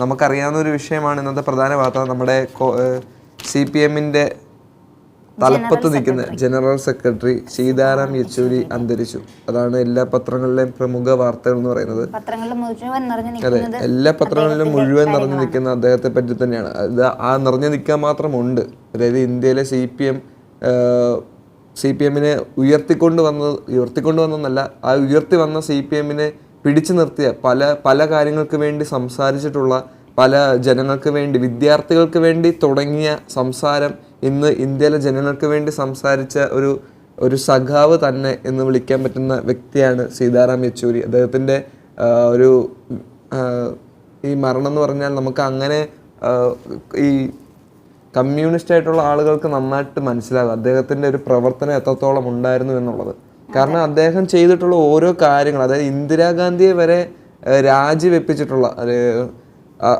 നമുക്കറിയാവുന്ന ഒരു വിഷയമാണ് ഇന്നത്തെ പ്രധാന വാർത്ത. നമ്മുടെ സി പി എമ്മിന്റെ തലപ്പത്ത് നിൽക്കുന്ന ജനറൽ സെക്രട്ടറി സീതാറാം യെച്ചൂരി അന്തരിച്ചു. അതാണ് എല്ലാ പത്രങ്ങളിലെയും പ്രമുഖ വാർത്തകൾ എന്ന് പറയുന്നത്. അതെ എല്ലാ പത്രങ്ങളിലും മുഴുവൻ നിറഞ്ഞു നിൽക്കുന്ന അദ്ദേഹത്തെ പറ്റി തന്നെയാണ്. അത് ആ നിറഞ്ഞു നിൽക്കാൻ മാത്രമുണ്ട്. അതായത് ഇന്ത്യയിലെ C P M C P എമ്മിനെ ഉയർത്തിക്കൊണ്ട് വന്നത് ഉയർത്തിക്കൊണ്ട് വന്നതെന്നല്ല ആ ഉയർത്തി വന്ന സി പി എമ്മിനെ പിടിച്ചു നിർത്തിയ പല പല കാര്യങ്ങൾക്ക് വേണ്ടി സംസാരിച്ചിട്ടുള്ള പല ജനങ്ങൾക്ക് വേണ്ടി വിദ്യാർത്ഥികൾക്ക് വേണ്ടി തുടങ്ങിയ സംസാരം ഇന്ന് ഇന്ത്യയിലെ ജനങ്ങൾക്ക് വേണ്ടി സംസാരിച്ച ഒരു ഒരു സഖാവ് തന്നെ എന്ന് വിളിക്കാൻ പറ്റുന്ന വ്യക്തിയാണ് സീതാറാം യെച്ചൂരി. അദ്ദേഹത്തിന്റെ ഒരു ഈ മരണം എന്ന് പറഞ്ഞാൽ നമുക്ക് അങ്ങനെ ഈ കമ്മ്യൂണിസ്റ്റ് ആയിട്ടുള്ള ആളുകൾക്ക് നന്നായിട്ട് മനസ്സിലാകും. അദ്ദേഹത്തിന്റെ ഒരു പ്രവർത്തനം എത്രത്തോളം ഉണ്ടായിരുന്നു എന്നുള്ളത്. കാരണം അദ്ദേഹം ചെയ്തിട്ടുള്ള ഓരോ കാര്യങ്ങൾ അതായത് ഇന്ദിരാഗാന്ധിയെ വരെ രാജിവെപ്പിച്ചിട്ടുള്ള ഒരു,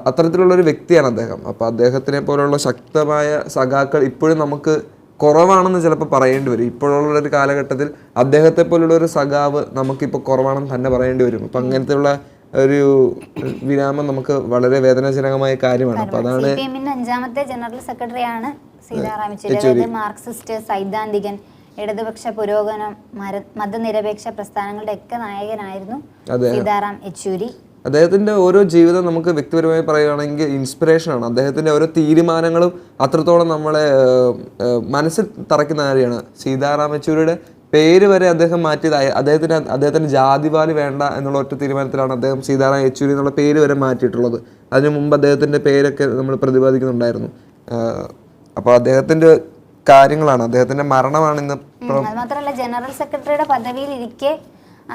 അത്തരത്തിലുള്ള ഒരു വ്യക്തിയാണ് അദ്ദേഹം. അപ്പോൾ അദ്ദേഹത്തിനെ പോലുള്ള ശക്തമായ സഖാക്കൾ ഇപ്പോഴും നമുക്ക് കുറവാണെന്ന് ചിലപ്പോൾ പറയേണ്ടി വരും. ഇപ്പോഴുള്ള ഒരു കാലഘട്ടത്തിൽ അദ്ദേഹത്തെ പോലുള്ള ഒരു സഖാവ് നമുക്കിപ്പോൾ കുറവാണെന്ന് തന്നെ പറയേണ്ടി വരും. അപ്പം അങ്ങനത്തെയുള്ള ഒരു വിരാമം നമുക്ക് വളരെ വേദനാജനകമായ കാര്യമാണ്. അപ്പം അതാണ് അഞ്ചാമത്തെ ജനറൽ സെക്രട്ടറിയാണ് സീതാറാം യെച്ചൂരി. മാർക്സിസ്റ്റ് സൈദ്ധാന്തികൻ. ഇടതുപക്ഷ പുരോഗമനം മതനിരപേക്ഷ പ്രസ്ഥാനങ്ങളുടെ ഒക്കെ നായകനായിരുന്നു സീതാറാം യെച്ചൂരി. അദ്ദേഹത്തിന്റെ ഓരോ ജീവിതം നമുക്ക് വ്യക്തിപരമായി പറയുകയാണെങ്കിൽ ഇൻസ്പിറേഷൻ ആണ്. അദ്ദേഹത്തിന്റെ ഓരോ തീരുമാനങ്ങളും അത്രത്തോളം നമ്മളെ മനസ്സിൽ തറയ്ക്കുന്ന കാര്യമാണ്. സീതാറാം യെച്ചൂരിയുടെ പേര് വരെ അദ്ദേഹം മാറ്റിയത് അദ്ദേഹത്തിന്റെ അദ്ദേഹത്തിന് അദ്ദേഹത്തിന്റെ ജാതിവാലി വേണ്ട എന്നുള്ള ഒറ്റ തീരുമാനത്തിലാണ് അദ്ദേഹം സീതാറാം യെച്ചൂരി എന്നുള്ള പേര് വരെ മാറ്റിയിട്ടുള്ളത്. അതിനു മുമ്പ് അദ്ദേഹത്തിന്റെ പേരൊക്കെ നമ്മൾ പ്രതിപാദിക്കുന്നുണ്ടായിരുന്നു. അപ്പോൾ അദ്ദേഹത്തിന്റെ കാര്യങ്ങളാണ്. അദ്ദേഹത്തിന്റെ മരണമാണ് ഇന്ന് അത് മാത്രമല്ല ജനറൽ സെക്രട്ടറിയുടെ പദവിയിൽ ഇരിക്കെ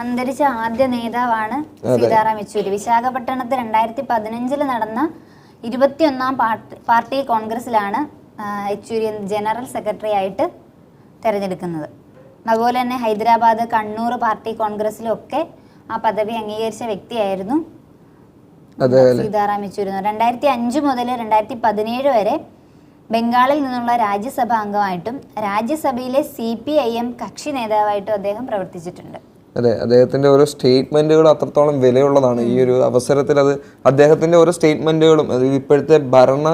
അന്തരിച്ച ആദ്യ നേതാവാണ് സീതാറാം യെച്ചൂരി. വിശാഖപട്ടണത്ത് രണ്ടായിരത്തി പതിനഞ്ചിൽ നടന്ന ഇരുപത്തിയൊന്നാം പാർട്ടി പാർട്ടി കോൺഗ്രസിലാണ് യെച്ചൂരി ജനറൽ സെക്രട്ടറി ആയിട്ട് തിരഞ്ഞെടുക്കുന്നത്. അതുപോലെ തന്നെ ഹൈദരാബാദ് കണ്ണൂർ പാർട്ടി കോൺഗ്രസിലൊക്കെ ആ പദവി അംഗീകരിച്ച വ്യക്തിയായിരുന്നു സീതാറാം യെച്ചൂരി രണ്ടായിരത്തി അഞ്ച് മുതൽ രണ്ടായിരത്തി പതിനേഴ് വരെ ബംഗാളിൽ നിന്നുള്ള രാജ്യസഭാ അംഗമായിട്ടും രാജ്യസഭയിലെ സി പി ഐ എം കക്ഷി നേതാവായിട്ടും അദ്ദേഹം പ്രവർത്തിച്ചിട്ടുണ്ട്. അതെ അദ്ദേഹത്തിന്റെ ഓരോ സ്റ്റേറ്റ്മെന്റുകൾ അത്രത്തോളം വിലയുള്ളതാണ്. ഈ ഒരു അവസരത്തിൽ അത് അദ്ദേഹത്തിന്റെ ഓരോ സ്റ്റേറ്റ്മെന്റുകളും ഇപ്പോഴത്തെ ഭരണ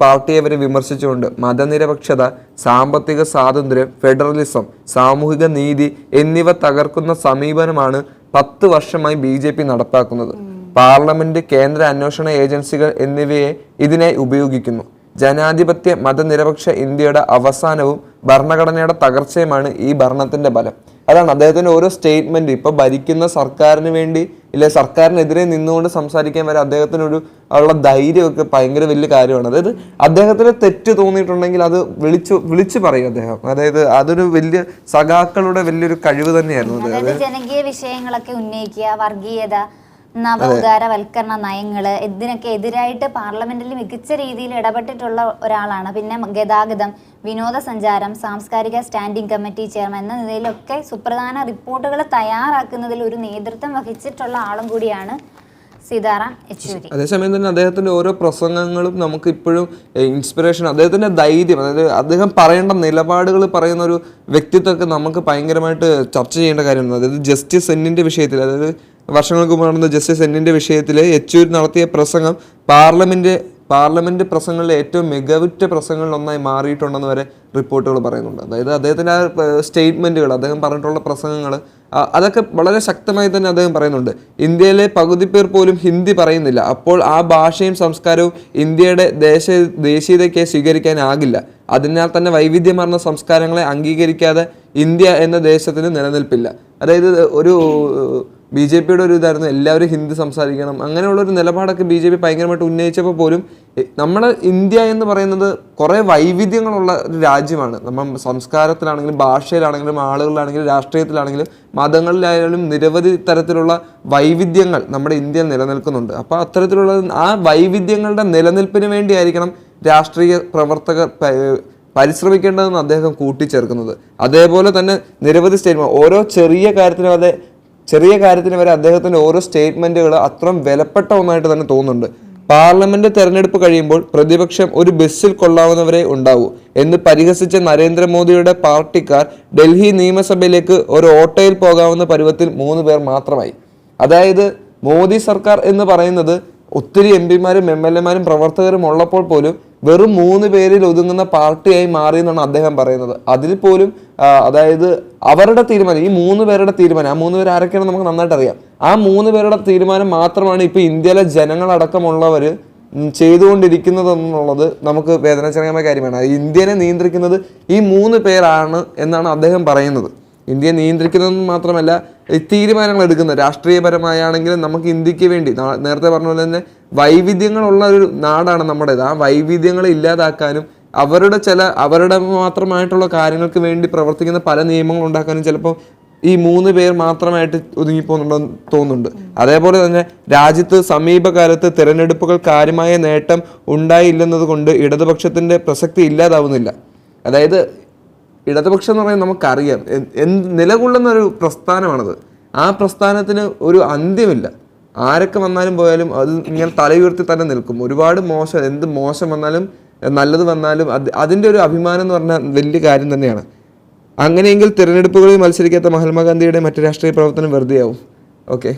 പാർട്ടിയെ വരെ വിമർശിച്ചുകൊണ്ട് മതനിരപക്ഷത സാമ്പത്തിക സ്വാതന്ത്ര്യം ഫെഡറലിസം സാമൂഹിക നീതി എന്നിവ തകർക്കുന്ന സമീപനമാണ് പത്ത് വർഷമായി ബി ജെ പി നടപ്പാക്കുന്നത്. പാർലമെന്റ് കേന്ദ്ര അന്വേഷണ ഏജൻസികൾ എന്നിവയെ ഇതിനായി ഉപയോഗിക്കുന്നു. ജനാധിപത്യ മതനിരപക്ഷ ഇന്ത്യയുടെ അവസാനവും ഭരണഘടനയുടെ തകർച്ചയുമാണ് ഈ ഭരണത്തിന്റെ ഫലം. അതാണ് അദ്ദേഹത്തിന്റെ ഓരോ സ്റ്റേറ്റ്മെന്റ് ഇപ്പൊ ഭരിക്കുന്ന സർക്കാരിന് വേണ്ടി ഇല്ലെ സർക്കാരിനെതിരെ നിന്നുകൊണ്ട് സംസാരിക്കാൻ വരെ അദ്ദേഹത്തിനൊരു ഉള്ള ധൈര്യമൊക്കെ ഭയങ്കര വലിയ കാര്യമാണ്. അതായത് അദ്ദേഹത്തിന് തെറ്റ് തോന്നിയിട്ടുണ്ടെങ്കിൽ അത് വിളിച്ചു വിളിച്ചു പറയും അദ്ദേഹം. അതായത് അതൊരു വലിയ സഖാക്കളുടെ വലിയൊരു കഴിവ് തന്നെയായിരുന്നു ജനകീയ വിഷയങ്ങളൊക്കെ ഉന്നയിക്കുക വർഗീയത നവോദാരവൽക്കരണ നയങ്ങൾ ഇതിനൊക്കെ എതിരായിട്ട് പാർലമെന്റിൽ മികച്ച രീതിയിൽ ഇടപെട്ടിട്ടുള്ള ഒരാളാണ്. പിന്നെ ഗതാഗതം വിനോദസഞ്ചാരം സാംസ്കാരിക സ്റ്റാൻഡിംഗ് കമ്മിറ്റി ചെയർമാൻ എന്ന നിലയിലൊക്കെ സുപ്രധാന റിപ്പോർട്ടുകൾ തയ്യാറാക്കുന്നതിൽ ഒരു നേതൃത്വം വഹിച്ചിട്ടുള്ള ആളും കൂടിയാണ് അതേസമയം തന്നെ അദ്ദേഹത്തിന്റെ ഓരോ പ്രസംഗങ്ങളും നമുക്ക് ഇപ്പോഴും ഇൻസ്പിറേഷൻ അദ്ദേഹത്തിന്റെ ധൈര്യം അതായത് അദ്ദേഹം പറയേണ്ട നിലപാടുകൾ പറയുന്ന ഒരു വ്യക്തിത്വമൊക്കെ നമുക്ക് ഭയങ്കരമായിട്ട് ചർച്ച ചെയ്യേണ്ട കാര്യമാണ്. അതായത് ജസ്റ്റിസ് എന്നിന്റെ വിഷയത്തിൽ അതായത് വർഷങ്ങൾക്ക് മുമ്പ് നടന്ന ജസ്റ്റിസ് എന്നിന്റെ വിഷയത്തിൽ യെച്ചൂരി നടത്തിയ പ്രസംഗം പാർലമെന്റ് പാർലമെന്റ് പ്രസംഗങ്ങളിലെ ഏറ്റവും മികവുറ്റ പ്രസംഗങ്ങളിൽ ഒന്നായി മാറിയിട്ടുണ്ടെന്ന് വരെ റിപ്പോർട്ടുകൾ പറയുന്നുണ്ട്. അതായത് അദ്ദേഹത്തിന്റെ ആ സ്റ്റേറ്റ്മെന്റുകൾ അദ്ദേഹം പറഞ്ഞിട്ടുള്ള പ്രസംഗങ്ങൾ അതൊക്കെ വളരെ ശക്തമായി തന്നെ അദ്ദേഹം പറയുന്നുണ്ട്. ഇന്ത്യയിലെ പകുതി പേർ പോലും ഹിന്ദി പറയുന്നില്ല. അപ്പോൾ ആ ഭാഷയും സംസ്കാരവും ഇന്ത്യയുടെ ദേശ ദേശീയതയ്ക്ക് സ്വീകരിക്കാനാകില്ല. അതിനാൽ തന്നെ വൈവിധ്യമാർന്ന സംസ്കാരങ്ങളെ അംഗീകരിക്കാതെ ഇന്ത്യ എന്ന ദേശത്തിന് നിലനിൽപ്പില്ല. അതായത് ഒരു ബി ജെ പിയുടെ ഒരു ഇതായിരുന്നു എല്ലാവരും ഹിന്ദി സംസാരിക്കണം. അങ്ങനെയുള്ള ഒരു നിലപാടൊക്കെ ബി ജെ പി ഭയങ്കരമായിട്ട് ഉന്നയിച്ചപ്പോൾ പോലും എ, നമ്മുടെ ഇന്ത്യ എന്ന് പറയുന്നത് കുറേ വൈവിധ്യങ്ങളുള്ള ഒരു രാജ്യമാണ്. നമ്മൾ സംസ്കാരത്തിലാണെങ്കിലും ഭാഷയിലാണെങ്കിലും ആളുകളിലാണെങ്കിലും രാഷ്ട്രീയത്തിലാണെങ്കിലും മതങ്ങളിലായാലും നിരവധി തരത്തിലുള്ള വൈവിധ്യങ്ങൾ നമ്മുടെ ഇന്ത്യയിൽ നിലനിൽക്കുന്നുണ്ട്. അപ്പോൾ അത്തരത്തിലുള്ള ആ വൈവിധ്യങ്ങളുടെ നിലനിൽപ്പിന് വേണ്ടിയായിരിക്കണം രാഷ്ട്രീയ പ്രവർത്തകർ പരിശ്രമിക്കേണ്ടതെന്ന് അദ്ദേഹം കൂട്ടിച്ചേർക്കുന്നത്. അതേപോലെ തന്നെ നിരവധി സ്റ്റേറ്റ് ഓരോ ചെറിയ കാര്യത്തിനും അതെ ചെറിയ കാര്യത്തിന് വരെ അദ്ദേഹത്തിന്റെ ഓരോ സ്റ്റേറ്റ്മെന്റുകൾ അത്രയും വിലപ്പെട്ട ഒന്നായിട്ട് തന്നെ തോന്നുന്നുണ്ട്. പാർലമെന്റ് തെരഞ്ഞെടുപ്പ് കഴിയുമ്പോൾ പ്രതിപക്ഷം ഒരു ബസ്സിൽ കൊള്ളാവുന്നവരെ ഉണ്ടാവൂ എന്ന് പരിഹസിച്ച നരേന്ദ്രമോദിയുടെ പാർട്ടിക്കാർ ഡൽഹി നിയമസഭയിലേക്ക് ഒരു ഓട്ടോയിൽ പോകാവുന്ന പരുവത്തിൽ മൂന്ന് പേർ മാത്രമായി. അതായത് മോദി സർക്കാർ എന്ന് പറയുന്നത് ഒത്തിരി എം പിമാരും എം എൽ എമാരും പ്രവർത്തകരും ഉള്ളപ്പോൾ പോലും വെറും മൂന്ന് പേരിൽ ഒതുങ്ങുന്ന പാർട്ടിയായി മാറി എന്നാണ് അദ്ദേഹം പറയുന്നത്. അതിൽ പോലും അതായത് അവരുടെ തീരുമാനം ഈ മൂന്ന് പേരുടെ തീരുമാനം ആ മൂന്ന് പേര് ആരൊക്കെയാണ് നമുക്ക് നന്നായിട്ട് അറിയാം. ആ മൂന്ന് പേരുടെ തീരുമാനം മാത്രമാണ് ഇപ്പൊ ഇന്ത്യയിലെ ജനങ്ങളടക്കമുള്ളവർ ചെയ്തുകൊണ്ടിരിക്കുന്നത് എന്നുള്ളത് നമുക്ക് വേദനാജനകമായ കാര്യമാണ്. ഇന്ത്യനെ നിയന്ത്രിക്കുന്നത് ഈ മൂന്ന് പേരാണ് എന്നാണ് അദ്ദേഹം പറയുന്നത്. ഇന്ത്യയെ നിയന്ത്രിക്കുന്നതെന്ന് മാത്രമല്ല തീരുമാനങ്ങൾ എടുക്കുന്നത് രാഷ്ട്രീയപരമായാണെങ്കിലും നമുക്ക് ഇന്ത്യയ്ക്ക് വേണ്ടി നേരത്തെ പറഞ്ഞ പോലെ തന്നെ വൈവിധ്യങ്ങളുള്ള ഒരു നാടാണ് നമ്മുടേത്. ആ വൈവിധ്യങ്ങൾ ഇല്ലാതാക്കാനും അവരുടെ ചില അവരുടെ മാത്രമായിട്ടുള്ള കാര്യങ്ങൾക്ക് വേണ്ടി പ്രവർത്തിക്കുന്ന പല നിയമങ്ങൾ ഉണ്ടാക്കാനും ചിലപ്പോൾ ഈ മൂന്ന് പേർ മാത്രമായിട്ട് ഒതുങ്ങിപ്പോകുന്നുണ്ടെന്ന് തോന്നുന്നുണ്ട്. അതേപോലെ തന്നെ രാജ്യത്ത് സമീപകാലത്ത് തിരഞ്ഞെടുപ്പുകൾ കാര്യമായ നേട്ടം ഉണ്ടായില്ലെന്നത് കൊണ്ട് ഇടതുപക്ഷത്തിന്റെ പ്രസക്തി ഇല്ലാതാവുന്നില്ല. അതായത് ഇടതുപക്ഷം എന്ന് പറയുന്നത് നമുക്കറിയാം. നിലകൊള്ളുന്ന ഒരു പ്രസ്ഥാനമാണത്. ആ പ്രസ്ഥാനത്തിന് ഒരു അന്ത്യമില്ല. ആരൊക്കെ വന്നാലും പോയാലും അത് ഇങ്ങനെ തലയുയർത്തി തന്നെ നിൽക്കും. ഒരുപാട് മോശം എന്ത് മോശം വന്നാലും നല്ലത് വന്നാലും അത് അതിന്റെ ഒരു അഭിമാനം എന്ന് പറഞ്ഞാൽ വലിയ കാര്യം തന്നെയാണ്. അങ്ങനെയെങ്കിൽ തിരഞ്ഞെടുപ്പുകളിൽ മത്സരിക്കാത്ത മഹാത്മാഗാന്ധിയുടെ മറ്റു രാഷ്ട്രീയ പ്രവർത്തനം വെറുതെയാവും. ഓക്കെ.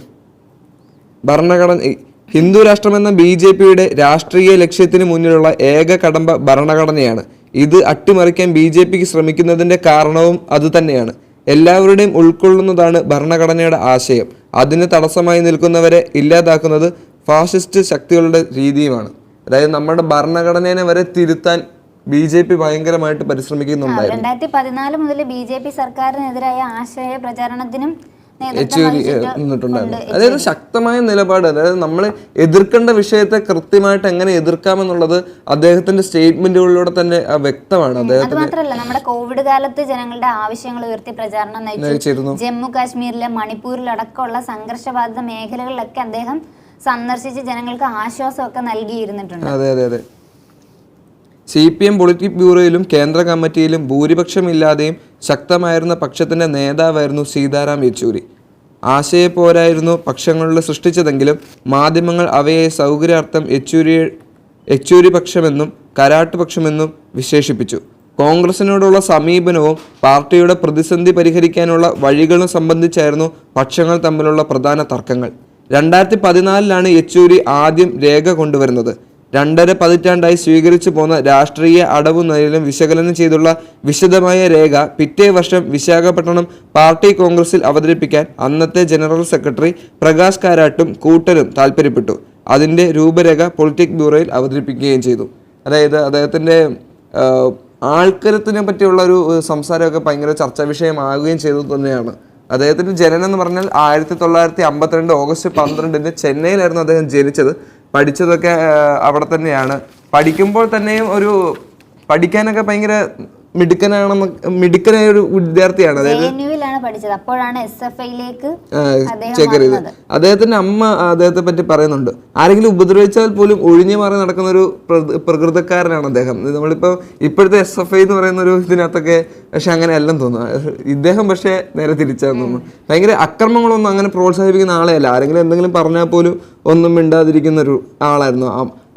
ഭരണഘടന ഹിന്ദു രാഷ്ട്രമെന്ന ബി ജെ പിയുടെ രാഷ്ട്രീയ ലക്ഷ്യത്തിന് മുന്നിലുള്ള ഏക കടമ്പ ഭരണഘടനയാണ്. ഇത് അട്ടിമറിക്കാൻ ബി ജെ പിക്ക് ശ്രമിക്കുന്നതിന്റെ കാരണവും അതുതന്നെയാണ് എല്ലാവരുടെയും ഉൾക്കൊള്ളുന്നതാണ് ഭരണഘടനയുടെ ആശയം. അതിന് തടസ്സമായി നിൽക്കുന്നവരെ ഇല്ലാതാക്കുന്നത് ഫാസിസ്റ്റ് ശക്തികളുടെ രീതിയുമാണ്. അതായത് നമ്മുടെ ഭരണഘടനയെ വരെ തിരുത്താൻ ബി ജെ പി ഭയങ്കരമായിട്ട് പരിശ്രമിക്കുന്നുണ്ട് രണ്ടായിരത്തി പതിനാല് മുതൽ ബി ജെ പി സർക്കാരിനെതിരായ ആശയ പ്രചാരണത്തിനും യെച്ചൂരി വഹിച്ചിട്ട് നിന്നിട്ടുണ്ടായിരുന്നു. അതായത് ശക്തമായ നിലപാട്. അതായത് നമ്മൾ എതിർക്കേണ്ട വിഷയത്തെ കൃത്യമായിട്ട് എങ്ങനെ എതിർക്കാമെന്നുള്ളത് അദ്ദേഹത്തിന്റെ സ്റ്റേറ്റ്മെന്റുകളിലൂടെ തന്നെ വ്യക്തമാണ്. അത് മാത്രമല്ല നമ്മുടെ കോവിഡ് കാലത്ത് ജനങ്ങളുടെ ആവശ്യങ്ങൾ ഉയർത്തി പ്രചാരണം നയിച്ചിരുന്നു. ജമ്മു കാശ്മീരിലെ മണിപ്പൂരിലടക്കമുള്ള സംഘർഷബാധിത മേഖലകളിലൊക്കെ അദ്ദേഹം സന്ദർശിച്ച് ജനങ്ങൾക്ക് ആശ്വാസമൊക്കെ നൽകിയിരുന്നിട്ടുണ്ട്. അതെ അതെ അതെ. സി പി എം പൊളിറ്റിക് ബ്യൂറോയിലും കേന്ദ്ര കമ്മിറ്റിയിലും ഭൂരിപക്ഷമില്ലാതെയും ശക്തമായിരുന്ന പക്ഷത്തിന്റെ നേതാവായിരുന്നു സീതാറാം യെച്ചൂരി. ആശയപ്പോരായിരുന്നു പക്ഷങ്ങളുടെ സൃഷ്ടിച്ചതെങ്കിലും മാധ്യമങ്ങൾ അവയെ സൗകര്യാർത്ഥം യെച്ചൂരി യെച്ചൂരി പക്ഷമെന്നും കരാട്ട് പക്ഷമെന്നും വിശേഷിപ്പിച്ചു. കോൺഗ്രസിനോടുള്ള സമീപനവും പാർട്ടിയുടെ പ്രതിസന്ധി പരിഹരിക്കാനുള്ള വഴികളും സംബന്ധിച്ചായിരുന്നു പക്ഷങ്ങൾ തമ്മിലുള്ള പ്രധാന തർക്കങ്ങൾ. രണ്ടായിരത്തി പതിനാലിലാണ് യെച്ചൂരി ആദ്യം രേഖ കൊണ്ടുവരുന്നത്. രണ്ടര പതിറ്റാണ്ടായി സ്വീകരിച്ചു പോന്ന രാഷ്ട്രീയ അടവു നിലയിലും വിശകലനം ചെയ്തുള്ള വിശദമായ രേഖ പിറ്റേ വർഷം വിശാഖപട്ടണം പാർട്ടി കോൺഗ്രസിൽ അവതരിപ്പിക്കാൻ അന്നത്തെ ജനറൽ സെക്രട്ടറി പ്രകാശ് കാരാട്ടും കൂട്ടരും താല്പര്യപ്പെട്ടു അതിന്റെ രൂപരേഖ പൊളിറ്റിക് ബ്യൂറോയിൽ അവതരിപ്പിക്കുകയും ചെയ്തു. അതായത് അദ്ദേഹത്തിന്റെ ആൾക്കരത്തിനെ പറ്റിയുള്ള ഒരു സംസാരമൊക്കെ ഭയങ്കര ചർച്ചാ വിഷയമാകുകയും ചെയ്തത് തന്നെയാണ്. അദ്ദേഹത്തിന്റെ ജനനം എന്ന് പറഞ്ഞാൽ ആയിരത്തി തൊള്ളായിരത്തി അമ്പത്തിരണ്ട് ഓഗസ്റ്റ് പന്ത്രണ്ടിന് ചെന്നൈയിലായിരുന്നു അദ്ദേഹം ജനിച്ചത്. പഠിച്ചതൊക്കെ അവിടെ തന്നെയാണ്. പഠിക്കുമ്പോൾ തന്നെയും ഒരു പഠിക്കാനൊക്കെ ഭയങ്കര മിടുക്കനാണെന്ന് മിടുക്കനായ ഒരു വിദ്യാർത്ഥിയാണ്. അതായത് പഠിച്ചത്. അപ്പോഴാണ് എസ് എഫ് ഐയിലേക്ക് അദ്ദേഹത്തിന്റെ അമ്മ അദ്ദേഹത്തെ പറ്റി പറയുന്നുണ്ട്. ആരെങ്കിലും ഉപദ്രവിച്ചാൽ പോലും ഒഴിഞ്ഞു മാറി നടക്കുന്ന ഒരു പ്രകൃതക്കാരനാണ് അദ്ദേഹം. നമ്മളിപ്പോൾ നമ്മളിപ്പോ ഇപ്പോഴത്തെ എസ് എഫ് ഐ എന്ന് പറയുന്ന ഒരു ഇതിനകത്തൊക്കെ പക്ഷെ അങ്ങനെ അല്ലെന്ന് തോന്നുന്നു. ഇദ്ദേഹം പക്ഷേ നേരെ തിരിച്ചാന്ന് തോന്നുന്നു. ഭയങ്കര അക്രമങ്ങളൊന്നും അങ്ങനെ പ്രോത്സാഹിപ്പിക്കുന്ന ആളെയല്ല. ആരെങ്കിലും എന്തെങ്കിലും പറഞ്ഞാൽ പോലും ഒന്നും മിണ്ടാതിരിക്കുന്ന ഒരു ആളായിരുന്നു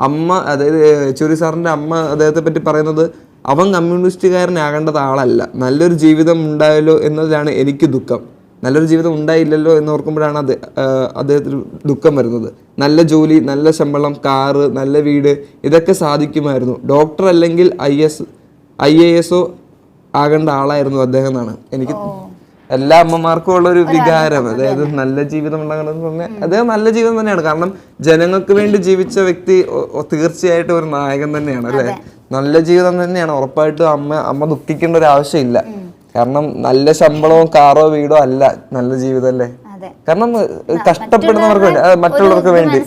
അമ്മ അതായത് യെച്ചൂരി സാറിന്റെ അമ്മ അദ്ദേഹത്തെ പറ്റി പറയുന്നത് അവൻ കമ്മ്യൂണിസ്റ്റുകാരനാകേണ്ടത് ആളല്ല. നല്ലൊരു ജീവിതം ഉണ്ടായല്ലോ എന്നതിലാണ് എനിക്ക് ദുഃഖം. നല്ലൊരു ജീവിതം ഉണ്ടായില്ലല്ലോ എന്ന് ഓർക്കുമ്പോഴാണ് അത് അദ്ദേഹത്തിന് ദുഃഖം വരുന്നത്. നല്ല ജോലി നല്ല ശമ്പളം കാറ് നല്ല വീട് ഇതൊക്കെ സാധിക്കുമായിരുന്നു. ഡോക്ടർ അല്ലെങ്കിൽ ഐ എസ് ഐ എ എസോ ആകേണ്ട ആളായിരുന്നു അദ്ദേഹം എന്നാണ് എനിക്ക് എല്ലാ അമ്മമാർക്കും ഉള്ള ഒരു വികാരം. അതായത് നല്ല ജീവിതം ഉണ്ടാകണമെന്ന് പറഞ്ഞാൽ അദ്ദേഹം നല്ല ജീവിതം തന്നെയാണ്. കാരണം ജനങ്ങൾക്ക് വേണ്ടി ജീവിച്ച വ്യക്തി തീർച്ചയായിട്ടും ഒരു നായകൻ തന്നെയാണ് അല്ലേ? നല്ല ജീവിതം തന്നെയാണ്. ഉറപ്പായിട്ടും അമ്മ അമ്മ ദുഃഖിക്കേണ്ട ഒരു ആവശ്യമില്ല. കാരണം നല്ല ശമ്പളവും കാറോ വീടോ അല്ല നല്ല ജീവിതം അല്ലേ കാരണം കഷ്ടപ്പെടുന്നവർക്ക് വേണ്ടി മറ്റുള്ളവർക്ക് വേണ്ടി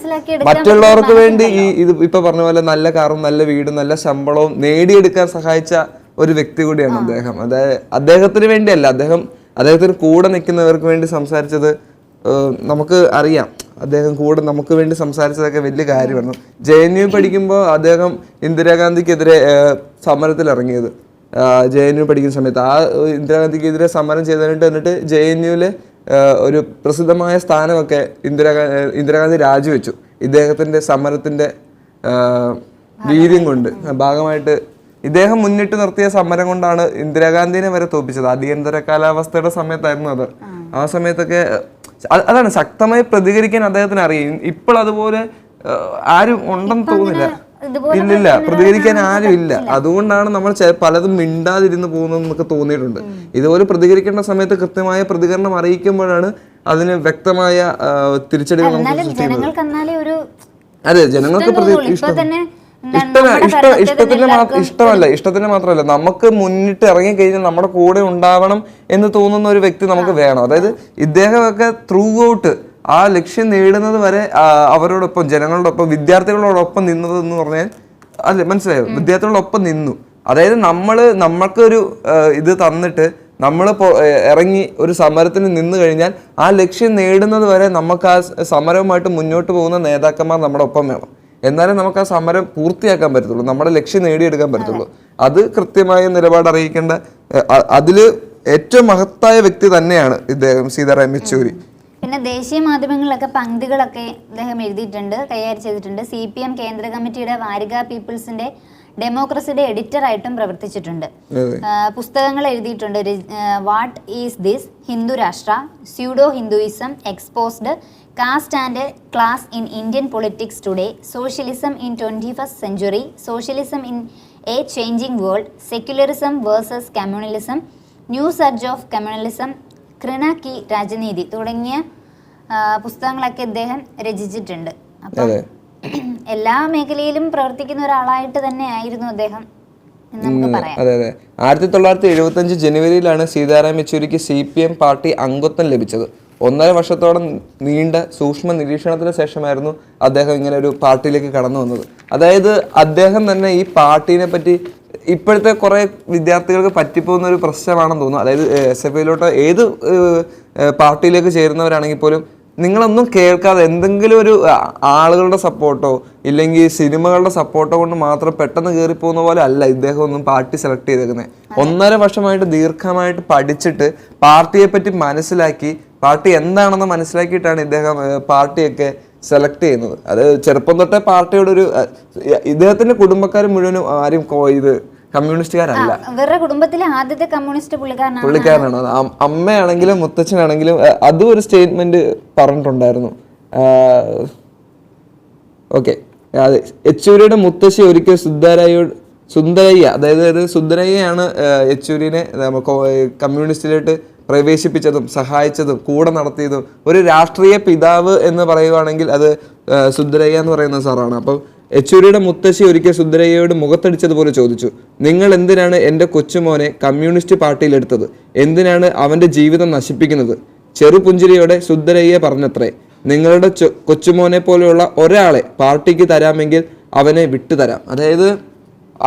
മറ്റുള്ളവർക്ക് വേണ്ടി ഈ ഇത് ഇപ്പൊ പറഞ്ഞ പോലെ നല്ല കാറും നല്ല വീടും നല്ല ശമ്പളവും നേടിയെടുക്കാൻ സഹായിച്ച ഒരു വ്യക്തി കൂടിയാണ് അദ്ദേഹം. അതായത് അദ്ദേഹത്തിന് വേണ്ടിയല്ല അദ്ദേഹം അദ്ദേഹത്തിന് കൂടെ നിൽക്കുന്നവർക്ക് വേണ്ടി സംസാരിച്ചത് നമുക്ക് അറിയാം. അദ്ദേഹം കൂടെ നമുക്ക് വേണ്ടി സംസാരിച്ചതൊക്കെ വലിയ കാര്യമാണ് ജെ എൻ യു പഠിക്കുമ്പോൾ അദ്ദേഹം ഇന്ദിരാഗാന്ധിക്കെതിരെ സമരത്തിലിറങ്ങിയത് സമരത്തിൽ ഇറങ്ങിയത്. ജെ എൻ യു പഠിക്കുന്ന സമയത്ത്. ആ ഇന്ദിരാഗാന്ധിക്കെതിരെ സമരം ചെയ്തതിനായിട്ട് എന്നിട്ട് ജെ എൻ യുവിലെ ഒരു പ്രസിദ്ധമായ സ്ഥാനമൊക്കെ ഇന്ദിരാ ഇന്ദിരാഗാന്ധി രാജിവെച്ചു. ഇദ്ദേഹത്തിന്റെ സമരത്തിന്റെ വീര്യം കൊണ്ട്. ഭാഗമായിട്ട് ഇദ്ദേഹം മുന്നിട്ട് നിർത്തിയ സമരം കൊണ്ടാണ് ഇന്ദിരാഗാന്ധിനെ വരെ തോപ്പിച്ചത്. അടിയന്തര കാലാവസ്ഥയുടെ സമയത്തായിരുന്നു അത്. ആ സമയത്തൊക്കെ അതാണ് ശക്തമായി പ്രതികരിക്കാൻ അദ്ദേഹത്തിന് അറിയാം. ഇപ്പോൾ അതുപോലെ ആരും ഉണ്ടെന്ന് തോന്നില്ല. ഇല്ലില്ല പ്രതികരിക്കാൻ ആരും ഇല്ല. അതുകൊണ്ടാണ് നമ്മൾ പലതും മിണ്ടാതിരുന്ന് പോകുന്നത് നമുക്ക് തോന്നിയിട്ടുണ്ട് ഇതുപോലെ പ്രതികരിക്കേണ്ട സമയത്ത് കൃത്യമായ പ്രതികരണം അറിയിക്കുമ്പോഴാണ് അതിന് വ്യക്തമായ തിരിച്ചടികൾ നമുക്ക് അതെ ജനങ്ങൾക്ക് ഇഷ്ടം ഇഷ്ടത്തിന് ഇഷ്ടമല്ല ഇഷ്ടത്തിന് മാത്രമല്ല. നമുക്ക് മുന്നിട്ട് ഇറങ്ങി കഴിഞ്ഞാൽ നമ്മുടെ കൂടെ ഉണ്ടാവണം എന്ന് തോന്നുന്ന ഒരു വ്യക്തി നമുക്ക് വേണം. അതായത് ഇദ്ദേഹമൊക്കെ ത്രൂ ഔട്ട് ആ ലക്ഷ്യം നേടുന്നത് വരെ അവരോടൊപ്പം ജനങ്ങളോടൊപ്പം വിദ്യാർത്ഥികളോടൊപ്പം നിന്നത് എന്ന് പറഞ്ഞാൽ അല്ലെ മനസ്സിലായോ? വിദ്യാർത്ഥികളോടൊപ്പം നിന്നു. അതായത് നമ്മൾ നമ്മൾക്കൊരു ഇത് തന്നിട്ട് നമ്മൾ ഇറങ്ങി ഒരു സമരത്തിന് നിന്ന് കഴിഞ്ഞാൽ ആ ലക്ഷ്യം നേടുന്നത് വരെ നമുക്ക് ആ സമരവുമായിട്ട് മുന്നോട്ട് പോകുന്ന നേതാക്കന്മാർ നമ്മുടെ ഒപ്പം വേണം. എന്നാലേ നമുക്ക് ആ സമരം പൂർത്തിയാക്കാൻ പറ്റത്തുള്ളൂ നമ്മുടെ ലക്ഷ്യം നേടിയെടുക്കാൻ പറ്റത്തുള്ളൂ. അത് കൃത്യമായ നിലപാട് അറിയിക്കേണ്ട അതിൽ അതിൽ ഏറ്റവും മഹത്തായ വ്യക്തി തന്നെയാണ് ഇദ്ദേഹം സീതാറാം യെച്ചൂരി. പിന്നെ ദേശീയ മാധ്യമങ്ങളിലൊക്കെ പങ്ക്തികളൊക്കെ അദ്ദേഹം എഴുതിയിട്ടുണ്ട് കൈകാര്യം ചെയ്തിട്ടുണ്ട്. സി പി എം കേന്ദ്ര കമ്മിറ്റിയുടെ വാരിക പീപ്പിൾസിന്റെ ഡെമോക്രസിയുടെ എഡിറ്റർ ആയിട്ടും പ്രവർത്തിച്ചിട്ടുണ്ട് പുസ്തകങ്ങൾ എഴുതിയിട്ടുണ്ട്. What is this? Hindu Rashtra pseudo Hinduism exposed caste and class in Indian politics today socialism in twenty first century socialism in a changing world secularism versus communalism new surge of communalism കൃണാക്കി രാജനീതി തുടങ്ങിയ പുസ്തകങ്ങളൊക്കെ ഇദ്ദേഹം രചിച്ചിട്ടുണ്ട്. അപ്പം എല്ലാ മേഖലയിലും പ്രവർത്തിക്കുന്ന ഒരാളായിട്ട് തന്നെ ആയിരുന്നു അദ്ദേഹം അതെ അതെ. ആയിരത്തി തൊള്ളായിരത്തി എഴുപത്തി അഞ്ച് ജനുവരിയിലാണ് സീതാറാം യെച്ചൂരിക്ക് സി പി എം പാർട്ടി അംഗത്വം ലഭിച്ചത്. ഒന്നര വർഷത്തോളം നീണ്ട സൂക്ഷ്മ നിരീക്ഷണത്തിന് ശേഷമായിരുന്നു അദ്ദേഹം ഇങ്ങനെ ഒരു പാർട്ടിയിലേക്ക് കടന്നു വന്നത്. അതായത് അദ്ദേഹം തന്നെ ഈ പാർട്ടീനെ പറ്റി ഇപ്പോഴത്തെ കുറേ വിദ്യാർത്ഥികൾക്ക് പറ്റിപ്പോകുന്ന ഒരു പ്രശ്നമാണെന്ന് തോന്നുന്നു. അതായത് എസ് എഫ് ഐയിലോട്ട് ഏത് പാർട്ടിയിലേക്ക് ചേരുന്നവരാണെങ്കിൽ പോലും നിങ്ങളൊന്നും കേൾക്കാതെ എന്തെങ്കിലും ഒരു ആളുകളുടെ സപ്പോർട്ടോ ഇല്ലെങ്കിൽ സിനിമകളുടെ സപ്പോർട്ടോ കൊണ്ട് മാത്രം പെട്ടെന്ന് കയറി പോകുന്ന പോലെ അല്ല ഇദ്ദേഹം ഒന്നും പാർട്ടി സെലക്ട് ചെയ്തേക്കുന്നത്. ഒന്നര വർഷമായിട്ട് ദീർഘമായിട്ട് പഠിച്ചിട്ട് പാർട്ടിയെ പറ്റി മനസ്സിലാക്കി പാർട്ടി എന്താണെന്ന് മനസ്സിലാക്കിയിട്ടാണ് ഇദ്ദേഹം പാർട്ടിയൊക്കെ സെലക്ട് ചെയ്യുന്നത്. അത് ചെറുപ്പം തൊട്ടേ പാർട്ടിയുടെ ഒരു ഇദ്ദേഹത്തിന്റെ കുടുംബക്കാർ മുഴുവനും ആരും ഇത് കമ്മ്യൂണിസ്റ്റുകാരല്ല. വേറെ കുടുംബത്തിലെ ആദ്യത്തെ കമ്മ്യൂണിസ്റ്റ് പുള്ളിക്കാരനാണ് പുള്ളിക്കാരനാണ്. അമ്മയാണെങ്കിലും മുത്തച്ഛനാണെങ്കിലും അതും ഒരു സ്റ്റേറ്റ്മെന്റ് പറഞ്ഞിട്ടുണ്ടായിരുന്നു. ഓക്കെ. അതെ യെച്ചൂരിയുടെ മുത്തശ്ശി ഒരിക്കൽ സുന്ദരയോട് സുന്ദരയ്യ അതായത് ഒരു സുന്ദരയ്യയാണ് യെച്ചൂരിനെ കമ്മ്യൂണിസ്റ്റിലോട്ട് പ്രവേശിപ്പിച്ചതും സഹായിച്ചതും കൂടെ നടത്തിയതും ഒരു രാഷ്ട്രീയ പിതാവ് എന്ന് പറയുവാണെങ്കിൽ അത് സുന്ദരയ്യ എന്ന് പറയുന്ന സാറാണ്. അപ്പം യെച്ചൂരിയുടെ മുത്തശ്ശി ഒരിക്കൽ സുന്ദരയ്യയോട് മുഖത്തടിച്ചതുപോലെ ചോദിച്ചു നിങ്ങൾ എന്തിനാണ് എന്റെ കൊച്ചുമോനെ കമ്മ്യൂണിസ്റ്റ് പാർട്ടിയിലെടുത്തത് എന്തിനാണ് അവന്റെ ജീവിതം നശിപ്പിക്കുന്നത്? ചെറുപുഞ്ചിരിയോടെ സുന്ദരയ്യ പറഞ്ഞത്രേ നിങ്ങളുടെ കൊച്ചുമോനെ പോലെയുള്ള ഒരാളെ പാർട്ടിക്ക് തരാമെങ്കിൽ അവനെ വിട്ടുതരാം അതായത്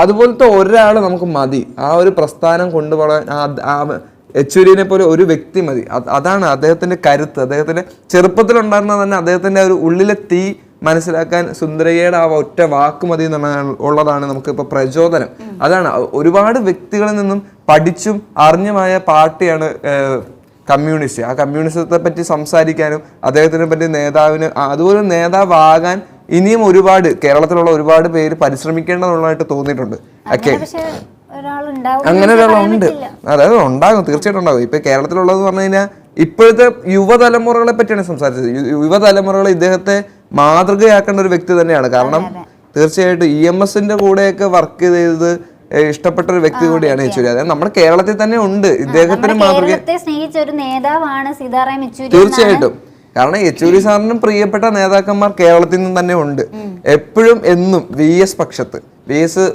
അതുപോലത്തെ ഒരാൾ നമുക്ക് മതി. ആ ഒരു പ്രസ്ഥാനം കൊണ്ടുപോകാൻ യെച്ചൂരിനെ പോലെ ഒരു വ്യക്തി മതി. അതാണ് അദ്ദേഹത്തിന്റെ കരുത്ത്. അദ്ദേഹത്തിന്റെ ചെറുപ്പത്തിലുണ്ടായിരുന്ന തന്നെ അദ്ദേഹത്തിന്റെ ഒരു ഉള്ളിലെ തീ മനസ്സിലാക്കാൻ സുന്ദരയ്യയുടെ ആ ഒറ്റ വാക്ക് മതി എന്നാണ് ഉള്ളതാണ് നമുക്കിപ്പോൾ പ്രചോദനം. അതാണ്. ഒരുപാട് വ്യക്തികളിൽ നിന്നും പഠിച്ചും അറിഞ്ഞുമായ പാർട്ടിയാണ് കമ്മ്യൂണിസ്റ്റ്. ആ കമ്മ്യൂണിസത്തെ പറ്റി സംസാരിക്കാനും അദ്ദേഹത്തിനെ പറ്റി നേതാവിന് അതുപോലെ നേതാവാകാൻ ഇനിയും ഒരുപാട് കേരളത്തിലുള്ള ഒരുപാട് പേര് പരിശ്രമിക്കേണ്ടതുള്ളതായിട്ട് തോന്നിയിട്ടുണ്ട്. ഒരാളുണ്ടാവും അങ്ങനെ ഒരാളുണ്ട്. അതായത് ഉണ്ടാകും തീർച്ചയായിട്ടും ഉണ്ടാകും. ഇപ്പൊ കേരളത്തിലുള്ളത് പറഞ്ഞു കഴിഞ്ഞാൽ ഇപ്പോഴത്തെ യുവതലമുറകളെ പറ്റിയാണ് സംസാരിച്ചത്. യുവതലമുറകൾ ഇദ്ദേഹത്തെ മാതൃകയാക്കേണ്ട ഒരു വ്യക്തി തന്നെയാണ്. കാരണം തീർച്ചയായിട്ടും ഇ എം എസിന്റെ കൂടെയൊക്കെ വർക്ക് ചെയ്തത് ഇഷ്ടപ്പെട്ട ഒരു വ്യക്തി കൂടിയാണ് യെച്ചൂരി. അതായത് നമ്മുടെ കേരളത്തിൽ തന്നെ ഉണ്ട്. ഇദ്ദേഹത്തിന് മാതൃക സ്നേഹിച്ച ഒരു നേതാവാണ് സീതാറാം യെച്ചൂരി തീർച്ചയായിട്ടും. കാരണം യെച്ചൂരി സാറിനും പ്രിയപ്പെട്ട നേതാക്കന്മാർ കേരളത്തിൽ നിന്ന് തന്നെ ഉണ്ട്. എപ്പോഴും എന്നും വി എസ് പക്ഷത്ത്. വി എസ്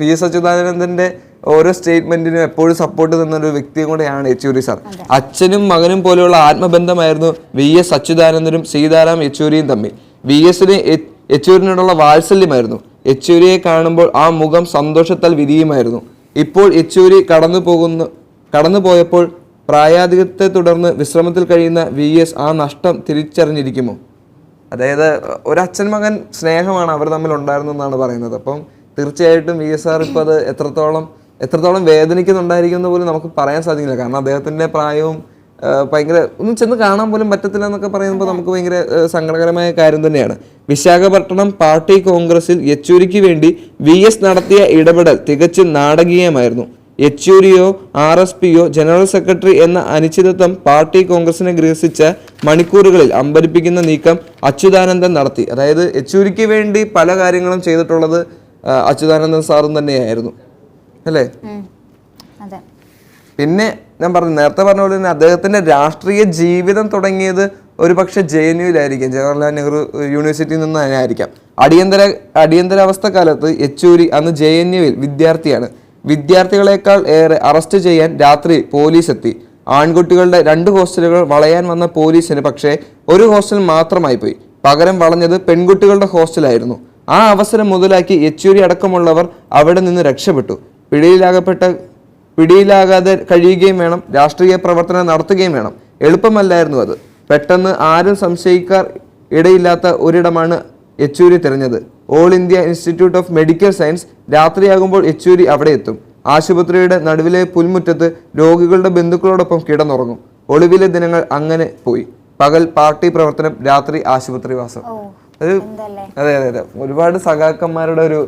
വി എസ് അച്യുതാനന്ദന്റെ ഓരോ സ്റ്റേറ്റ്മെന്റിനും എപ്പോഴും സപ്പോർട്ട് തന്ന ഒരു വ്യക്തിയും കൂടെയാണ് യെച്ചൂരി സാർ. അച്ഛനും മകനും പോലെയുള്ള ആത്മബന്ധമായിരുന്നു വി എസ് അച്യുതാനന്ദനും സീതാറാം യെച്ചൂരിയും തമ്മിൽ. വി എസിന് യെച്ചൂരിനോടുള്ള വാത്സല്യമായിരുന്നു. യെച്ചൂരിയെ കാണുമ്പോൾ ആ മുഖം സന്തോഷത്താൽ വിരിയുമായിരുന്നു. ഇപ്പോൾ യെച്ചൂരി കടന്നു പോകുന്നു കടന്നു പോയപ്പോൾ പ്രായാധികത്തെ തുടർന്ന് വിശ്രമത്തിൽ കഴിയുന്ന വി എസ് ആ നഷ്ടം തിരിച്ചറിഞ്ഞിരിക്കുമോ? അതായത് ഒരച്ഛൻ മകൻ സ്നേഹമാണ് അവർ തമ്മിൽ ഉണ്ടായിരുന്നെന്നാണ് പറയുന്നത്. അപ്പം തീർച്ചയായിട്ടും വി എസ് ആർ ഇപ്പോൾ അത് എത്രത്തോളം എത്രത്തോളം വേദനിക്കുന്നുണ്ടായിരിക്കും പോലും നമുക്ക് പറയാൻ സാധിക്കില്ല. കാരണം അദ്ദേഹത്തിന്റെ പ്രായവും ഭയങ്കര ഒന്നും ചെന്ന് കാണാൻ പോലും പറ്റത്തില്ല എന്നൊക്കെ പറയുമ്പോൾ നമുക്ക് ഭയങ്കര സങ്കടകരമായ കാര്യം തന്നെയാണ്. വിശാഖപട്ടണം പാർട്ടി കോൺഗ്രസിൽ യെച്ചൂരിക്ക് വേണ്ടി വി എസ് നടത്തിയ ഇടപെടൽ തികച്ചും നാടകീയമായിരുന്നു. യെച്ചൂരിയോ ആർ എസ് പിയോ ജനറൽ സെക്രട്ടറി എന്ന അനിശ്ചിതത്വം പാർട്ടി കോൺഗ്രസിനെ ഗ്രസിച്ച മണിക്കൂറുകളിൽ അമ്പരിപ്പിക്കുന്ന നീക്കം അച്യുതാനന്ദൻ നടത്തി. അതായത് യെച്ചൂരിക്ക് വേണ്ടി പല കാര്യങ്ങളും ചെയ്തിട്ടുള്ളത് അച്യുതാനന്ദൻ സാറും തന്നെയായിരുന്നു. അല്ലേ? പിന്നെ ഞാൻ പറഞ്ഞു നേരത്തെ പറഞ്ഞ പോലെ തന്നെ അദ്ദേഹത്തിന്റെ രാഷ്ട്രീയ ജീവിതം തുടങ്ങിയത് ഒരു പക്ഷെ ജെ എൻ യുയിലായിരിക്കും ജവഹർലാൽ നെഹ്റു യൂണിവേഴ്സിറ്റിയിൽ നിന്ന് തന്നെ ആയിരിക്കാം അടിയന്തര അടിയന്തരാവസ്ഥ കാലത്ത് യെച്ചൂരി അന്ന് ജെ എൻ യുവിൽ വിദ്യാർത്ഥിയാണ്. വിദ്യാർത്ഥികളെക്കാൾ ഏറെ അറസ്റ്റ് ചെയ്യാൻ രാത്രി പോലീസ് എത്തി ആൺകുട്ടികളുടെ രണ്ട് ഹോസ്റ്റലുകൾ വളയാൻ വന്ന പോലീസിന് പക്ഷേ ഒരു ഹോസ്റ്റൽ മാത്രമായി പോയി പകരം വളഞ്ഞത് പെൺകുട്ടികളുടെ ഹോസ്റ്റലായിരുന്നു. ആ അവസരം മുതലാക്കി യെച്ചൂരി അടക്കമുള്ളവർ അവിടെ നിന്ന് രക്ഷപ്പെട്ടു. പിടിയിലാകപ്പെട്ട പിടിയിലാകാതെ കഴിയുകയും വേണം രാഷ്ട്രീയ പ്രവർത്തനം നടത്തുകയും വേണം. എളുപ്പമല്ലായിരുന്നു അത്. പെട്ടെന്ന് ആരും സംശയിക്കാർ ഇടയില്ലാത്ത ഒരിടമാണ് Yechury തിരഞ്ഞത്. All India institute of medical science രാത്രിയാകുമ്പോൾ Yechury അവിടെ എത്തും. ആശുപത്രിയുടെ നടുവിലെ പുൽമുറ്റത്ത് രോഗികളുടെ ബന്ധുക്കളോടൊപ്പം കിടന്നുറങ്ങും. ഒളിവിലെ ദിനങ്ങൾ അങ്ങനെ പോയി. പകൽ പാർട്ടി പ്രവർത്തനം രാത്രി ആശുപത്രി വാസം അത് അതെ അതെ അതെ. ഒരുപാട് സഖാക്കന്മാരുടെ ഒരു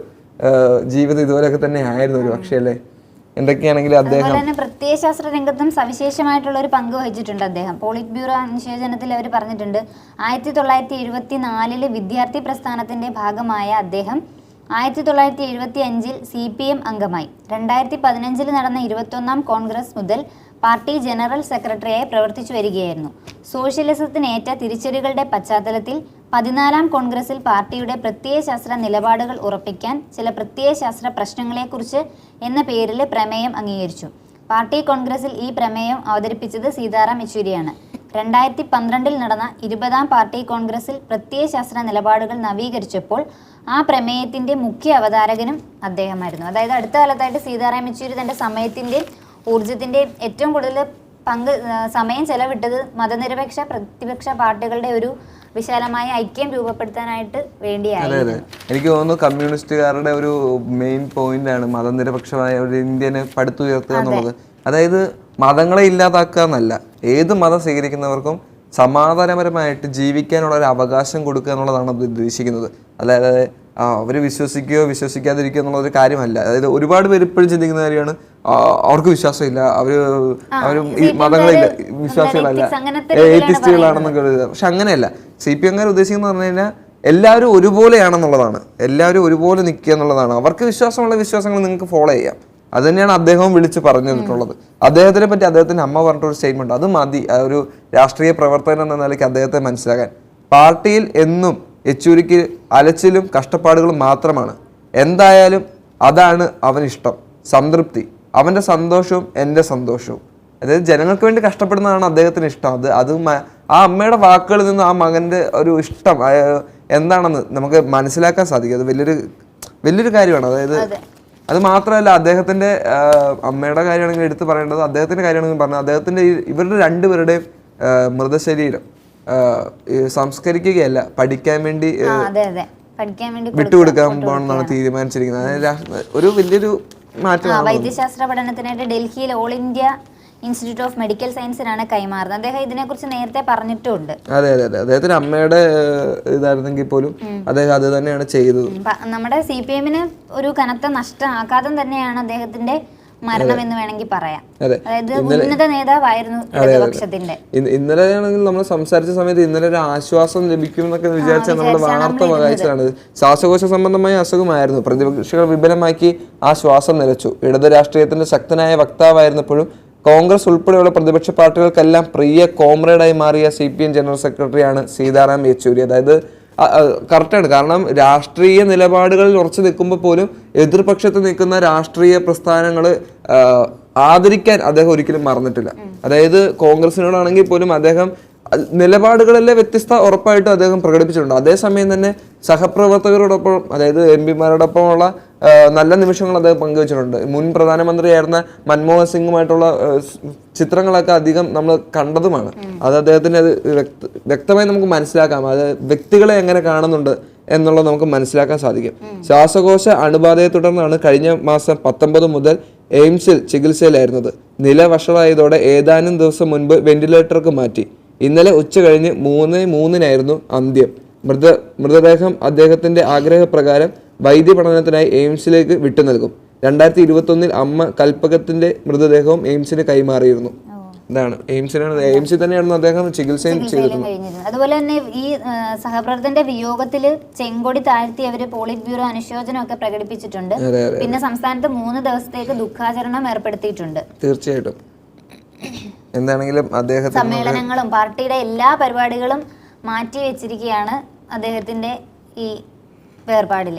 ജീവിതം ഇതുപോലെയൊക്കെ തന്നെ ആയിരുന്നു ഒരു പക്ഷേ അല്ലേ? എന്തൊക്കെയാണെങ്കിലും അദ്ദേഹം പ്രത്യയശാസ്ത്ര രംഗത്തും സവിശേഷമായിട്ടുള്ള ഒരു പങ്ക് വഹിച്ചിട്ടുണ്ട് അദ്ദേഹം. പോളിറ്റ് ബ്യൂറോ അനുശോചനത്തിൽ അവർ പറഞ്ഞിട്ടുണ്ട് ആയിരത്തി തൊള്ളായിരത്തി എഴുപത്തി നാലിൽ വിദ്യാർത്ഥി പ്രസ്ഥാനത്തിന്റെ ഭാഗമായ അദ്ദേഹം ആയിരത്തി തൊള്ളായിരത്തി എഴുപത്തി അഞ്ചിൽ സി പി എം അംഗമായി. രണ്ടായിരത്തി പതിനഞ്ചിൽ നടന്ന ഇരുപത്തൊന്നാം കോൺഗ്രസ് മുതൽ പാർട്ടി ജനറൽ സെക്രട്ടറിയായി പ്രവർത്തിച്ചു വരികയായിരുന്നു. സോഷ്യലിസത്തിനേറ്റ തിരിച്ചടികളുടെ പശ്ചാത്തലത്തിൽ പതിനാലാം കോൺഗ്രസിൽ പാർട്ടിയുടെ പ്രത്യയശാസ്ത്ര നിലപാടുകൾ ഉറപ്പിക്കാൻ ചില പ്രത്യയശാസ്ത്ര പ്രശ്നങ്ങളെക്കുറിച്ച് എന്ന പേരിൽ പ്രമേയം അംഗീകരിച്ചു. പാർട്ടി കോൺഗ്രസിൽ ഈ പ്രമേയം അവതരിപ്പിച്ചത് സീതാറാം യെച്ചൂരിയാണ്. രണ്ടായിരത്തി പന്ത്രണ്ടിൽ നടന്ന ഇരുപതാം പാർട്ടി കോൺഗ്രസിൽ പ്രത്യയശാസ്ത്ര നിലപാടുകൾ നവീകരിച്ചപ്പോൾ ആ പ്രമേയത്തിന്റെ മുഖ്യ അവതാരകനും അദ്ദേഹമായിരുന്നു. അതായത് അടുത്ത കാലത്തായിട്ട് സീതാറാം യെച്ചൂരി തന്റെ സമയത്തിന്റെയും ഊർജത്തിന്റെയും ഏറ്റവും കൂടുതൽ പങ്ക് സമയം ചെലവിട്ടത് മതനിരപേക്ഷ പ്രതിപക്ഷ പാർട്ടികളുടെ ഒരു വിശാലമായ ഐക്യം രൂപപ്പെടുത്താനായിട്ട് വേണ്ടിയായിരുന്നു. അതെ എനിക്ക് തോന്നുന്നു കമ്മ്യൂണിസ്റ്റുകാരുടെ ഒരു മെയിൻ പോയിന്റ് ആണ് മതനിരപക്ഷമായ ഒരു ഇന്ത്യനെ പടുത്തുയർത്തുക എന്നുള്ളത്. അതായത് മതങ്ങളെ ഇല്ലാതാക്കുക എന്നല്ല ഏത് മതം സ്വീകരിക്കുന്നവർക്കും സമാധാനപരമായിട്ട് ജീവിക്കാനുള്ള ഒരു അവകാശം കൊടുക്കുക എന്നുള്ളതാണ് അത് ഉദ്ദേശിക്കുന്നത്. അല്ലാതെ ആ, അവർ വിശ്വസിക്കുകയോ വിശ്വസിക്കാതിരിക്കുകയോ എന്നുള്ള ഒരു കാര്യമല്ല. അതായത് ഒരുപാട് പേര് ഇപ്പോഴും ചിന്തിക്കുന്ന കാര്യമാണ് അവർക്ക് വിശ്വാസമില്ല. അവർ അവരും ഈ മതങ്ങളില്ല വിശ്വാസികളല്ല. ഏറ്റിസ്റ്റുകളാണെന്നൊക്കെ പക്ഷെ അങ്ങനെയല്ല. സി പി എംകാർ ഉദ്ദേശിക്കുന്നത് പറഞ്ഞു കഴിഞ്ഞാൽ എല്ലാവരും ഒരുപോലെയാണെന്നുള്ളതാണ്. എല്ലാവരും ഒരുപോലെ നിൽക്കുക എന്നുള്ളതാണ്. അവർക്ക് വിശ്വാസമുള്ള വിശ്വാസങ്ങൾ നിങ്ങൾക്ക് ഫോളോ ചെയ്യാം. അത് തന്നെയാണ് അദ്ദേഹവും വിളിച്ച് പറഞ്ഞിട്ടുള്ളത്. അദ്ദേഹത്തിനെ പറ്റി അദ്ദേഹത്തിന്റെ അമ്മ പറഞ്ഞിട്ട് ഒരു സ്റ്റേറ്റ്മെന്റ് അത് മതി. ഒരു രാഷ്ട്രീയ പ്രവർത്തകൻ എന്ന നിലയ്ക്ക് അദ്ദേഹത്തെ മനസ്സിലാക്കാൻ. പാർട്ടിയിൽ എന്നും യെച്ചൂരിക്ക് അലച്ചിലും കഷ്ടപ്പാടുകളും മാത്രമാണ്. എന്തായാലും അതാണ് അവനിഷ്ടം സംതൃപ്തി. അവന്റെ സന്തോഷവും എന്റെ സന്തോഷവും. അതായത് ജനങ്ങൾക്ക് വേണ്ടി കഷ്ടപ്പെടുന്നതാണ് അദ്ദേഹത്തിന് ഇഷ്ടം. അത് അത് ആ അമ്മയുടെ വാക്കുകളിൽ നിന്ന് ആ മകന്റെ ഒരു ഇഷ്ടം എന്താണെന്ന് നമുക്ക് മനസ്സിലാക്കാൻ സാധിക്കും. അത് വലിയൊരു വലിയൊരു കാര്യമാണ്. അതായത് അതെ. മാത്രമല്ല അദ്ദേഹത്തിന്റെ അമ്മയുടെ കാര്യമാണെങ്കിൽ എടുത്തു പറയേണ്ടത് അദ്ദേഹത്തിന്റെ കാര്യമാണെങ്കിൽ പറഞ്ഞത് അദ്ദേഹത്തിന്റെ ഇവരുടെ രണ്ടുപേരുടെയും മൃതശരീരം. സംസ്കരിക്കുകയല്ല പഠിക്കാൻ വേണ്ടി പഠിക്കാൻ വേണ്ടി വിട്ടുകൊടുക്കാൻ പോകണമെന്നാണ് തീരുമാനിച്ചിരിക്കുന്നത്. അതായത് ഒരു വലിയൊരു ആ വൈദ്യശാസ്ത്ര പഠനത്തിനായിട്ട് ഡൽഹിയിൽ all India institute of medical സയൻസിനാണ് കൈമാറുന്നത്. അദ്ദേഹം ഇതിനെക്കുറിച്ച് നേരത്തെ പറഞ്ഞിട്ടുണ്ട്. അതെ അതെ അതെ. അദ്ദേഹത്തിന് അമ്മയുടെ ഇതായിരുന്നെങ്കിൽ പോലും അദ്ദേഹം അത് തന്നെയാണ് ചെയ്തത്. നമ്മുടെ സി പി എമ്മിന് ഒരു കനത്ത നഷ്ടം ആഘാതം തന്നെയാണ് അദ്ദേഹത്തിന്റെ മരണം എന്ന് വേണമെങ്കിൽ പറയാം. അതായത് ഉന്നത നേതാവായിരുന്നു ഇടതുപക്ഷത്തിന്റെ. ഇന്ന- ഇന്നലെ ആണെങ്കിൽ നമ്മൾ സംസാരിച്ച സമയത്ത് ഇന്നലെ ഒരു ആശ്വാസം ലഭിക്കും എന്നൊക്കെ വിചാരിച്ച നമ്മുടെ വാർത്ത വായിച്ചതാണ് ശ്വാസകോശ സംബന്ധമായ അസുഖമായിരുന്നു. പ്രതിപക്ഷികൾ വിപുലമാക്കി ആ ശ്വാസം നിലച്ചു. ഇടത് രാഷ്ട്രീയത്തിന്റെ ശക്തനായ വക്താവായിരുന്നപ്പോഴും കോൺഗ്രസ് ഉൾപ്പെടെയുള്ള പ്രതിപക്ഷ പാർട്ടികൾക്കെല്ലാം പ്രിയ കോമ്രേഡായി മാറിയ സി പി എം ജനറൽ സെക്രട്ടറിയാണ് സീതാറാം യെച്ചൂരി. അതായത് കറക്റ്റാണ് കാരണം രാഷ്ട്രീയ നിലപാടുകളിൽ ഉറച്ചു നിൽക്കുമ്പോൾ പോലും എതിർപക്ഷത്ത് നിൽക്കുന്ന രാഷ്ട്രീയ പ്രസ്ഥാനങ്ങൾ ആദരിക്കാൻ അദ്ദേഹം ഒരിക്കലും മറന്നിട്ടില്ല. അതായത് കോൺഗ്രസിനോടാണെങ്കിൽ പോലും അദ്ദേഹം നിലപാടുകളിലെ വ്യത്യസ്ത ഉറപ്പായിട്ടും അദ്ദേഹം പ്രകടിപ്പിച്ചിട്ടുണ്ട്. അതേസമയം തന്നെ സഹപ്രവർത്തകരോടൊപ്പം അതായത് എം പിമാരോടൊപ്പമുള്ള നല്ല നിമിഷങ്ങൾ അദ്ദേഹം പങ്കുവച്ചിട്ടുണ്ട്. മുൻ പ്രധാനമന്ത്രിയായിരുന്ന മൻമോഹൻ സിംഗുമായിട്ടുള്ള ചിത്രങ്ങളൊക്കെ അധികം നമ്മൾ കണ്ടതുമാണ്. അത് അദ്ദേഹത്തിന് അത് വ്യക്ത- വ്യക്തമായി നമുക്ക് മനസ്സിലാക്കാം. അത് വ്യക്തികളെ എങ്ങനെ കാണുന്നുണ്ട് എന്നുള്ളത് നമുക്ക് മനസ്സിലാക്കാൻ സാധിക്കും. ശ്വാസകോശ അണുബാധയെ തുടർന്നാണ് കഴിഞ്ഞ മാസം പത്തൊമ്പത് മുതൽ എയിംസിൽ ചികിത്സയിലായിരുന്നത്. നില വഷളായതോടെ ഏതാനും ദിവസം മുൻപ് വെന്റിലേറ്റർക്ക് മാറ്റി. ഇന്നലെ ഉച്ച കഴിഞ്ഞ് മൂന്ന് മൂന്നിനായിരുന്നു അന്ത്യം. മൃത മൃതദേഹം അദ്ദേഹത്തിന്റെ ആഗ്രഹപ്രകാരം വൈദ്യ പഠനത്തിനായി എയിംസിലേക്ക് വിട്ടു നൽകും. രണ്ടായിരത്തി ഇരുപത്തൊന്നിൽ അമ്മ കൽപ്പകത്തിന്റെ മൃതദേഹവും എയിംസിന് കൈമാറിയിരുന്നു. ഇതാണ്. എയിംസിനാണ് എയിംസിൽ തന്നെയായിരുന്നു അദ്ദേഹം ചികിത്സയും ചെയ്തിരുന്നത്. അതുപോലെ തന്നെ ഈ സഹപ്രവർത്തന്റെ വിയോഗത്തിൽ ചെങ്കൊടി താഴ്ത്തി അവർ പോളിറ്റ് ബ്യൂറോ അനുശോചനം ഒക്കെ പ്രകടിപ്പിച്ചിട്ടുണ്ട് പിന്നെ സംസ്ഥാനത്ത് മൂന്ന് ദിവസത്തേക്ക് ദുഃഖാചരണം ഏർപ്പെടുത്തിയിട്ടുണ്ട്. തീർച്ചയായിട്ടും. എന്താണെങ്കിലും അദ്ദേഹം സമ്മേളനങ്ങളും പാർട്ടിയുടെ എല്ലാ പരിപാടികളും മാറ്റി വെച്ചിരിക്കുകയാണ് അദ്ദേഹത്തിന്റെ ഈ വേർപാടിൽ.